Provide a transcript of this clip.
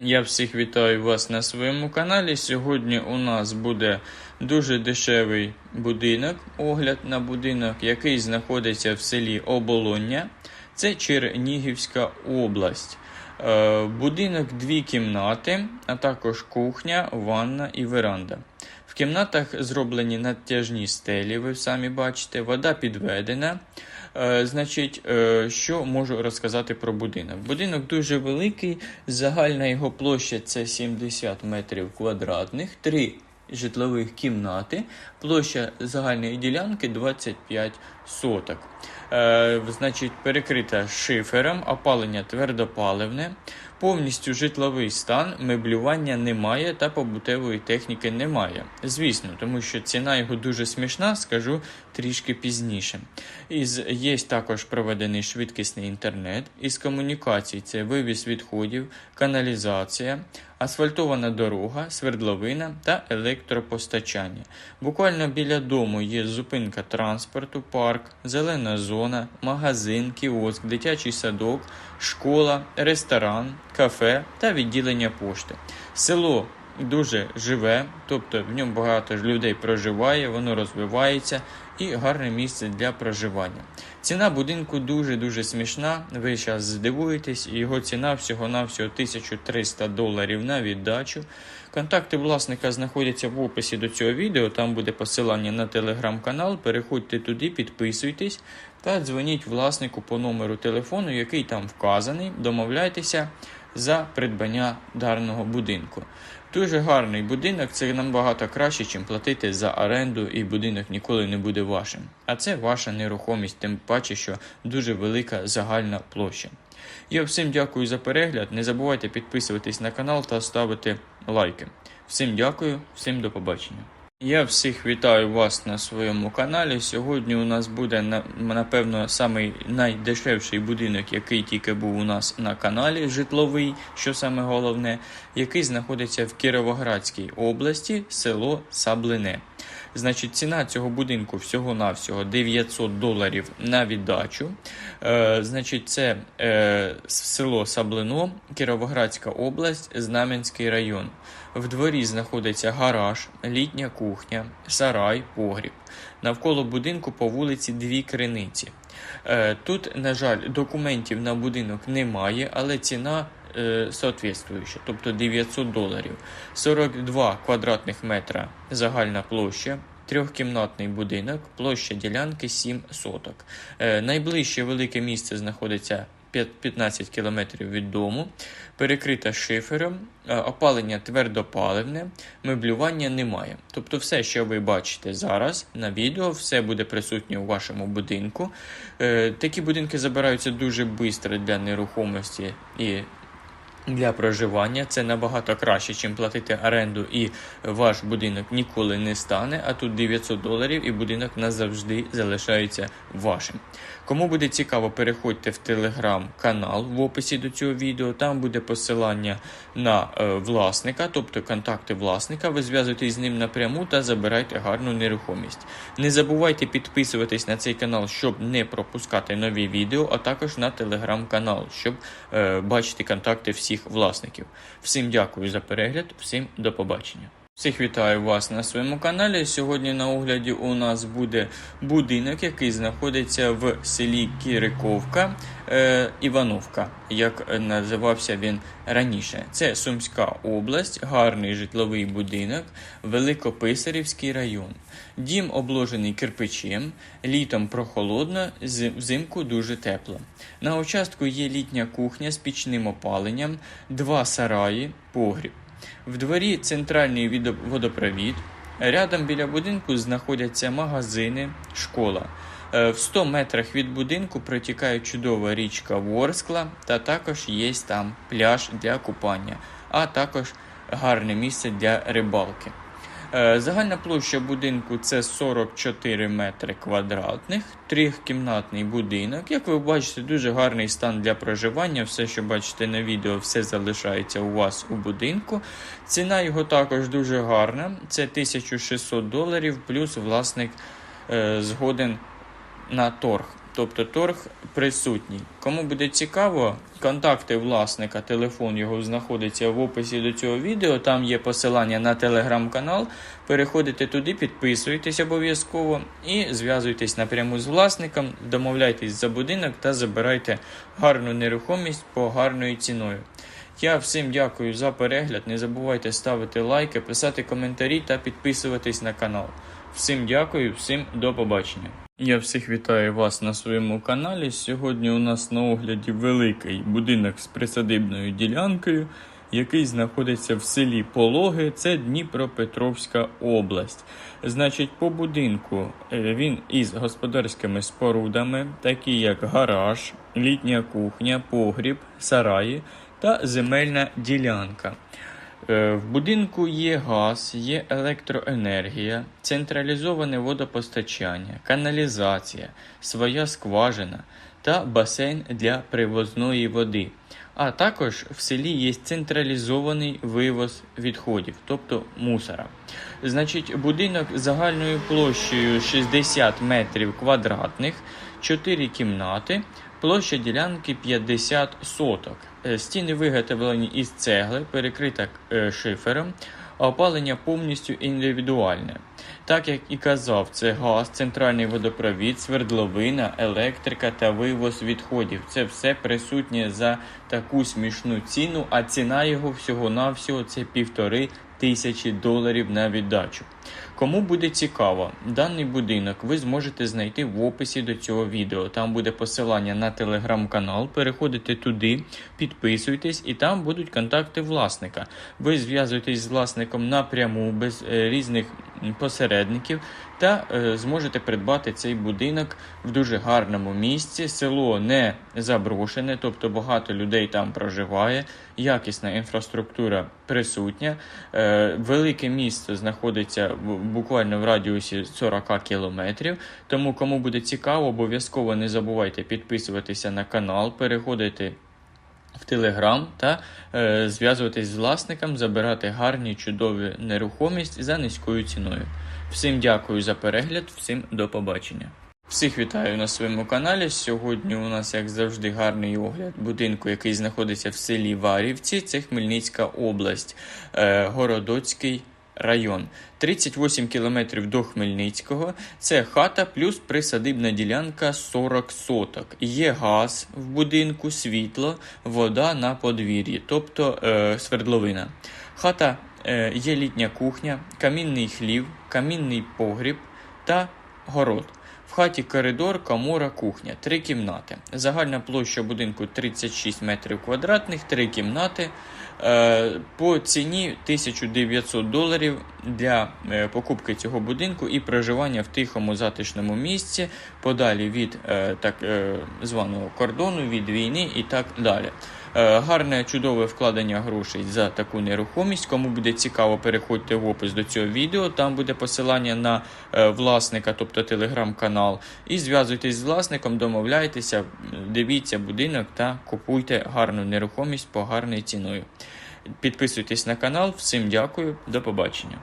Я всіх вітаю вас на своєму каналі. Сьогодні у нас буде дуже дешевий будинок, огляд на будинок, який знаходиться в селі Оболоння. Це Чернігівська область. Е, Будинок дві кімнати, а також кухня, ванна і веранда. В кімнатах зроблені натяжні стелі, ви самі бачите, вода підведена. Е, Значить, е, що можу розказати про будинок? Будинок дуже великий, загальна його площа це 70 метрів квадратних, три житлових кімнати, площа загальної ділянки 25 соток. Е, значить, перекрита шифером, опалення твердопаливне, повністю житловий стан, меблювання немає та побутової техніки немає. Звісно, тому що ціна його дуже смішна, скажу трішки пізніше. Із є також проведений швидкісний інтернет. Із комунікацій це вивіз відходів, каналізація, асфальтована дорога, свердловина та електропостачання. Буквально біля дому є зупинка транспорту, парк, зелена зона, магазин, кіоск, дитячий садок, школа, ресторан, кафе та відділення пошти. Село дуже живе, тобто в ньому багато людей проживає, воно розвивається і гарне місце для проживання. Ціна будинку дуже-дуже смішна. Ви зараз здивуєтесь, його ціна всього-навсього 1300 доларів на віддачу. Контакти власника знаходяться в описі до цього відео. Там буде посилання на телеграм-канал. Переходьте туди, підписуйтесь та дзвоніть власнику по номеру телефону, який там вказаний. Домовляйтеся за придбання даного будинку. Дуже гарний будинок, це набагато краще, ніж платити за оренду, і будинок ніколи не буде вашим. А це ваша нерухомість, тим паче, що дуже велика загальна площа. Я всім дякую за перегляд. Не забувайте підписуватись на канал та ставити лайки. Всім дякую, всім до побачення. Я всіх вітаю вас на своєму каналі. Сьогодні у нас буде напевно самий найдешевший будинок, який тільки був у нас на каналі, житловий, що саме головне, який знаходиться в Кіровоградській області, село Саблине. Значить, ціна цього будинку всього-навсього 900 доларів на віддачу. Е, значить, це е, село Саблино, Кіровоградська область, Знам'янський район. В дворі знаходиться гараж, літня кухня, сарай, погріб. Навколо будинку по вулиці дві криниці. Е, Тут, на жаль, документів на будинок немає, але ціна е, соответствуюча, тобто 900 доларів. 42 квадратних метра загальна площа. Трьохкімнатний будинок, площа ділянки 7 соток. Е, найближче велике місце знаходиться 15 кілометрів від дому, перекрита шифером, е, опалення твердопаливне, меблювання немає. Тобто, все, що ви бачите зараз на відео, все буде присутнє у вашому будинку. Такі будинки забираються дуже швидко для нерухомості і для проживання це набагато краще, ніж платити оренду, і ваш будинок ніколи не стане. А тут 900 доларів, і будинок назавжди залишається вашим. Кому буде цікаво, переходьте в телеграм-канал в описі до цього відео. Там буде посилання на е, власника, тобто контакти власника. Ви зв'язуєтесь з ним напряму та забирайте гарну нерухомість. Не забувайте підписуватись на цей канал, щоб не пропускати нові відео, а також на телеграм-канал, щоб е, бачити контакти всіх власників. Всім дякую за перегляд, всім до побачення. Всіх вітаю вас на своєму каналі. Сьогодні на огляді у нас буде будинок, який знаходиться в селі Кіриковка е, Івановка, як називався він раніше. Це Сумська область, гарний житловий будинок, Великописарівський район. Дім обложений кирпичем, літом прохолодно, взимку дуже тепло. На участку є літня кухня з пічним опаленням, два сараї, погріб. В дворі центральний водопровід. Рядом біля будинку знаходяться магазини, школа. Е, В 100 метрах від будинку протікає чудова річка Ворскла, та також є там пляж для купання, а також гарне місце для рибалки. Е, Загальна площа будинку це 44 метри квадратних, трьохкімнатний будинок. Як ви бачите, дуже гарний стан для проживання. Все, що бачите на відео, все залишається у вас у будинку. Ціна його також дуже гарна. Це 1600 доларів, плюс власник е, згоден на торг. Тобто торг присутній. Кому буде цікаво, контакти власника, телефон його знаходиться в описі до цього відео. Там є посилання на телеграм-канал. Переходите туди, підписуйтесь обов'язково і зв'язуйтесь напряму з власником, домовляйтесь за будинок та забирайте гарну нерухомість по гарною ціною. Я всім дякую за перегляд. Не забувайте ставити лайки, писати коментарі та підписуватись на канал. Всім дякую, всім до побачення. Я всіх вітаю вас на своєму каналі. Сьогодні у нас на огляді великий будинок з присадибною ділянкою, який знаходиться в селі Пологи, це Дніпропетровська область. Значить, по будинку е, він із господарськими спорудами, такі як гараж, літня кухня, погріб, сараї та земельна ділянка. Е, В будинку є газ, є електроенергія, централізоване водопостачання, каналізація, своя скважина та басейн для привозної води. А також в селі є централізований вивоз відходів, тобто мусора. Значить, будинок загальною площею 60 метрів квадратних, 4 кімнати, площа ділянки 50 соток. Е, Стіни виготовлені із цегли, перекрита е, шифером, опалення повністю індивідуальне. Так як і казав, це газ, центральний водопровід, свердловина, електрика та вивоз відходів. Це все присутнє за таку смішну ціну, а ціна його всього-навсього це півтори тисячі доларів на віддачу. Кому буде цікаво, даний будинок ви зможете знайти в описі до цього відео. Там буде посилання на телеграм-канал. Переходите туди, підписуйтесь, і там будуть контакти власника. Ви зв'язуєтесь з власником напряму без е, різних посередників та е, зможете придбати цей будинок в дуже гарному місці. Село не заброшене, тобто багато людей там проживає, якісна інфраструктура присутня. Е, велике місто знаходиться в- буквально в радіусі 40 кілометрів. Тому, кому буде цікаво, обов'язково не забувайте підписуватися на канал, переходити в Телеграм та е, зв'язуватись з власником, забирати гарні, чудові нерухомість за низькою ціною. Всім дякую за перегляд, всім до побачення. Всіх вітаю на своєму каналі. Сьогодні у нас, як завжди, гарний огляд будинку, який знаходиться в селі Варівці. Це Хмельницька область, е, Городоцький район. 38 кілометрів до Хмельницького. Це хата плюс присадибна ділянка 40 соток. Є газ в будинку, світло, вода на подвір'ї, тобто е, свердловина. Хата е, є літня кухня, камінний хлів, камінний погріб та город. В хаті коридор, комора, кухня, три кімнати. Загальна площа будинку 36 метрів квадратних, три кімнати. Е, По ціні 1900 доларів для е, покупки цього будинку і проживання в тихому затишному місці, подалі від е, так званого кордону, від війни і так далі. Е, Гарне, чудове вкладення грошей за таку нерухомість. Кому буде цікаво, переходьте в опис до цього відео. Там буде посилання на е, власника, тобто телеграм-канал. І зв'язуйтесь з власником, домовляйтеся, дивіться будинок та купуйте гарну нерухомість по гарній ціною. Підписуйтесь на канал. Всім дякую, до побачення.